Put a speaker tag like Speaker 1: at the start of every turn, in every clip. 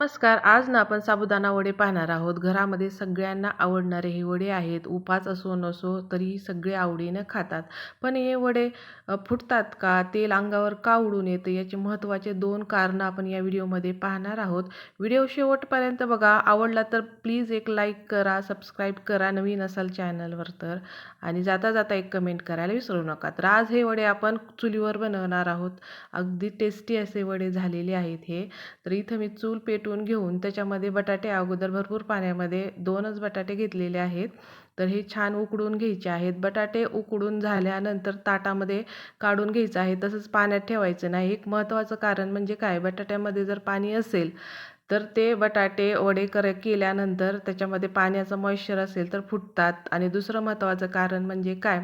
Speaker 1: नमस्कार आज ना आपण साबुदाणा वडे पाहणार आहोत. घरामध्ये सगळ्यांना आवडणारे हे वडे आहेत. उपास असो नसो तरी सगळे आवडीनं खातात. पण हे वडे फुटतात का? तेल अंगावर का उडून येतं? याचे महत्त्वाचे दोन कारणं आपण या व्हिडिओमध्ये पाहणार आहोत. व्हिडिओ शेवटपर्यंत बघा. आवडला तर प्लीज एक लाईक करा सबस्क्राईब करा नवीन असाल चॅनलवर तर. आणि जाता जाता एक कमेंट करायला विसरू नका. तर आज हे वडे आपण चुलीवर बनवणार आहोत. अगदी टेस्टी असे वडे झालेले आहेत हे. तर इथं मी चूल पेटवून घेऊन त्याच्यामध्ये बटाटे अगोदर भरपूर पाण्यामध्ये दोनच बटाटे घेतलेले आहेत. तर हे छान उकडून घ्यायचे आहेत. बटाटे उकडून झाल्यानंतर ताटामध्ये काढून घ्यायचं आहे. तसंच पाण्यात ठेवायचं नाही. एक महत्त्वाचं कारण म्हणजे काय? बटाट्यामध्ये जर पाणी असेल तर ते बटाटे वडे कर केल्यानंतर त्याच्यामध्ये पाण्याचं मॉइश्चर असेल तर फुटतात. आणि दुसरं महत्त्वाचं कारण म्हणजे काय?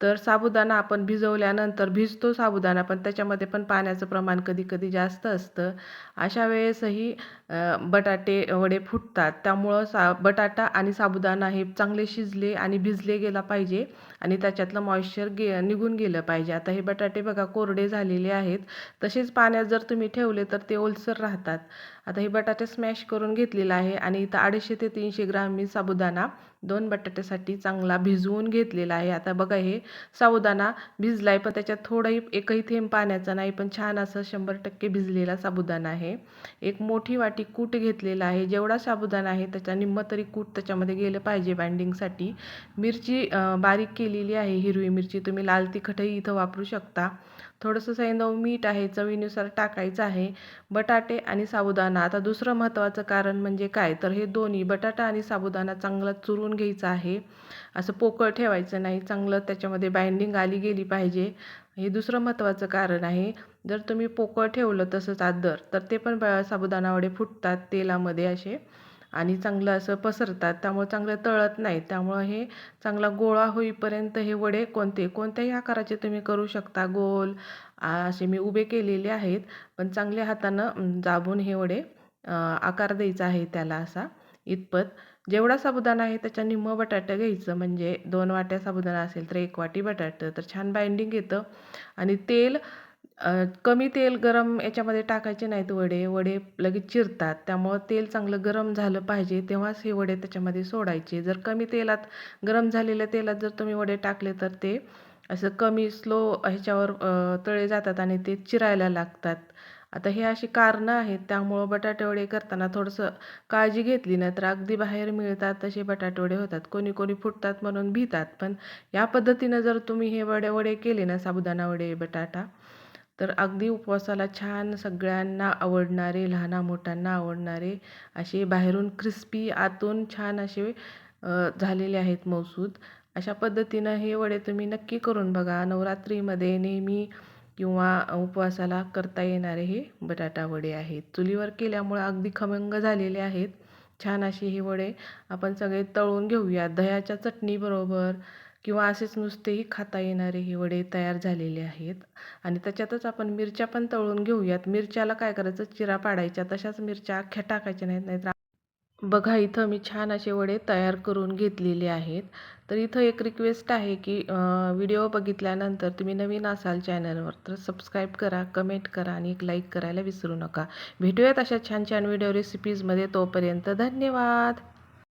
Speaker 1: तर साबुदाणा आपण भिजवल्यानंतर भिजतो साबुदाणा पण त्याच्यामध्ये पण पाण्याचं प्रमाण कधी कधी जास्त असतं. अशा वेळेसही बटाटे वडे फुटतात. त्यामुळं सा बटाटा आणि साबुदाणा हे चांगले शिजले आणि भिजले गेला पाहिजे आणि त्याच्यातलं मॉइश्चर गे निघून गेलं पाहिजे. आता हे बटाटे बघा कोरडे झालेले आहेत. तसेच पाण्यात जर तुम्ही ठेवले तर ते ओलसर राहतात. आता हे बटाटे स्मॅश करून घेतलेला आहे आणि इथं अडीचशे ते तीनशे ग्राम मी साबुदाणा दोन बटाट्यासाठी चांगला भिजवून घेतलेला आहे. आता बघा हे साबुदाणा भिजला आहे पण त्याच्यात थोडंही एकही थेंब पाण्याचा नाही पण छान असं शंभर टक्के भिजलेला साबुदाणा आहे. एक मोठी वाटी कूट घेतलेला आहे. जेवढा साबुदाणा आहे त्याच्या निम्म तरी कूट त्याच्यामध्ये गेलं पाहिजे बाइंडिंगसाठी. मिरची बारीक केलेली आहे हिरवी मिरची. तुम्ही लाल तिखटही इथं वापरू शकता. थोडंसं सैंदव मीठ आहे चवीनुसार टाकायचं आहे. बटाटे आणि साबुदाणा. आता दुसरं महत्त्वाचं कारण म्हणजे काय? तर हे दोन्ही बटाटा आणि साबुदाणा चांगला चुरून घ्यायचं आहे. असं पोकळ ठेवायचं नाही. चांगलं त्याच्यामध्ये बाइंडिंग आली गेली पाहिजे. हे दुसरं महत्त्वाचं कारण आहे. जर तुम्ही पोकळ ठेवलं तसंच आदर तर ते पण ब साबुदाणा वडे फुटतात तेलामध्ये असे आणि चांगलं असं पसरतात. त्यामुळे चांगलं तळत नाही. त्यामुळं हे चांगला गोळा होईपर्यंत हे वडे कोणते कोणत्याही आकाराचे तुम्ही करू शकता. गोल असे मी उभे केलेले आहेत. पण चांगल्या हातानं जाबून हे वडे आकार द्यायचा आहे त्याला असा. इतपत. जेवढा साबुदाणा आहे त्याच्या निम्मं बटाटं घ्यायचं. म्हणजे दोन वाट्या साबुदाणा असेल तर एक वाटी बटाटं. तर छान बाइंडिंग येतं. आणि तेल कमी तेल गरम याच्यामध्ये टाकायचे नाहीत वडे. वडे लगेच चिरतात. त्यामुळं तेल चांगलं गरम झालं पाहिजे. तेव्हाच हे वडे त्याच्यामध्ये सोडायचे. जर कमी तेलात गरम झालेल्या तेलात जर तुम्ही वडे टाकले तर ते असं कमी स्लो ह्याच्यावर तळे जातात आणि ते चिरायला लागतात. आता हे अशी कारणं आहेत त्यामुळं बटाटे वडे करताना थोडंसं काळजी घेतली ना तर अगदी बाहेर मिळतात तसे बटाटे वडे होतात. कोणी कोणी फुटतात म्हणून भितात पण या पद्धतीनं जर तुम्ही हे वडे वडे केले ना साबुदाणा वडे बटाटा तर अगदी उपवासाला छान सगळ्यांना आवडणारे लहाना मोठ्यांना आवडणारे असे बाहेरून क्रिस्पी आतून छान असे झालेले आहेत मौसूद. अशा पद्धतीनं हे वडे तुम्ही नक्की करून बघा. नवरात्रीमध्ये नेहमी किंवा उपवासाला करता येणारे हे बटाटा वडे आहेत. चुलीवर केल्यामुळं अगदी खमंग झालेले आहेत. छान अशी ही वडे आपण सगळे तळून घेऊयात दह्याच्या चटणीबरोबर किंवा असेच नुसतेही खाता येणारे हे वडे तयार झालेले आहेत. आणि त्याच्यातच आपण मिरच्या पण तळून घेऊयात. मिरच्याला काय करायचं? चिरा पाडायच्या. तशाच मिरच्या अख्ख्या टाकायच्या नाहीत नाहीतर बघा इथं मी छान असे वडे तयार करून घेतलेले आहेत. तर इथं एक रिक्वेस्ट आहे की व्हिडिओ बघितल्यानंतर तुम्ही नवीन असाल चॅनलवर तर सबस्क्राईब करा कमेंट करा आणि एक लाईक करायला विसरू नका. भेटूयात अशा छान छान व्हिडिओ रेसिपीजमध्ये तोपर्यंत धन्यवाद!